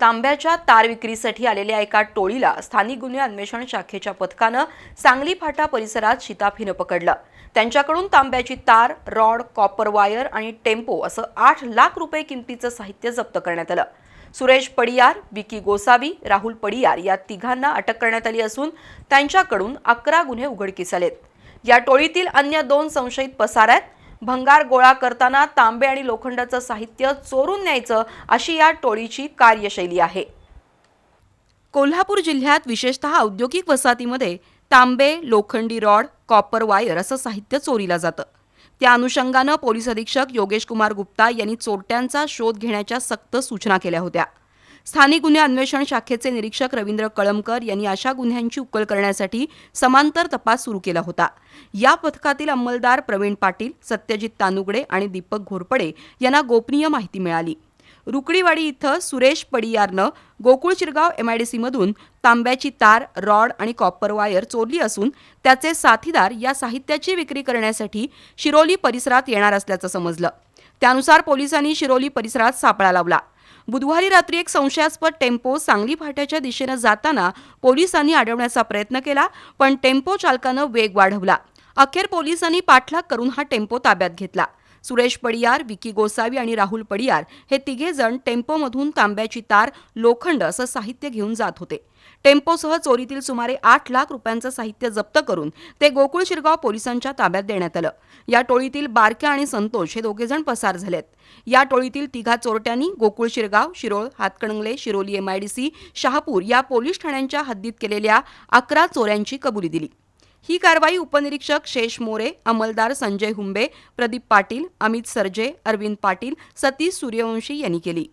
तांब्याच्या तार विक्रीसाठी आलेल्या एका टोळीला स्थानिक गुन्हे अन्वेषण शाखेच्या पथकानं सांगली फाटा परिसरात शिताफीनं पकडलं. त्यांच्याकडून तांब्याची तार रॉड कॉपर वायर आणि टेम्पो असं आठ लाख रुपये किमतीचं साहित्य जप्त करण्यात आलं. सुरेश पडियार विकी गोसावी राहुल पडियार या तिघांना अटक करण्यात आली असून त्यांच्याकडून अकरा गुन्हे उघडकीस आलेत. या टोळीतील अन्य दोन संशयित पसार आहेत. भंगार गोळा करताना तांबे आणि लोखंडाचं साहित्य चोरून न्यायचं अशी या टोळीची कार्यशैली आहे. कोल्हापूर जिल्ह्यात विशेषतः औद्योगिक वसाहतीमध्ये तांबे लोखंडी रॉड कॉपर वायर असं साहित्य चोरीला जातं. त्या अनुषंगानं पोलीस अधीक्षक योगेश कुमार गुप्ता यांनी चोरट्यांचा शोध घेण्याच्या सक्त सूचना केल्या होत्या. स्थानिक गुन्हे अन्वेषण शाखेचे निरीक्षक रवींद्र कळमकर यांनी अशा गुन्ह्यांची उकल करण्यासाठी समांतर तपास सुरू केला होता. या पथकातील अंमलदार प्रवीण पाटील सत्यजित तानुगडे आणि दीपक घोरपडे यांना गोपनीय माहिती मिळाली. रुकडीवाडी इथं सुरेश पडियारनं गोकुळ शिरगाव एमआयडीसीमधून तांब्याची तार रॉड आणि कॉपर वायर चोरली असून त्याचे साथीदार या साहित्याची विक्री करण्यासाठी शिरोली परिसरात येणार असल्याचं समजलं. त्यानुसार पोलिसांनी शिरोली परिसरात सापळा लावला. बुधवारी रात्री एक संशयास्पद टेम्पो सांगली फाट्याच्या दिशेनं जाताना पोलिसांनी अडवण्याचा प्रयत्न केला पण टेम्पो चालकानं वेग वाढवला. अखेर पोलिसांनी पाठलाग करून हा टेम्पो ताब्यात घेतला. सुरेश पडियार विकी गोसावी आणि राहुल पडियार हे तिघे जण टेम्पोमधून तांब्याची तार लोखंड असं साहित्य घेऊन जात होते. टेम्पोसह चोरीतील सुमारे आठ लाख रुपयांचं साहित्य जप्त करून ते गोकुळ शिरगाव पोलिसांच्या ताब्यात देण्यात आलं. या टोळीतील बारक्या आणि संतोष हे दोघे जण पसार झालेत. या टोळीतील तिघा चोरट्यांनी गोकुळ शिरगाव शिरोळ हातकणंगले शिरोली एमआयडीसी शहापूर या पोलीस ठाण्यांच्या हद्दीत केलेल्या अकरा चोऱ्यांची कबुली दिली. ही कारवाई उपनिरीक्षक शेष मोरे अंमलदार संजय हुंबे प्रदीप पाटील अमित सरजे अरविंद पाटील सतीश सूर्यवंशी यांनी केली.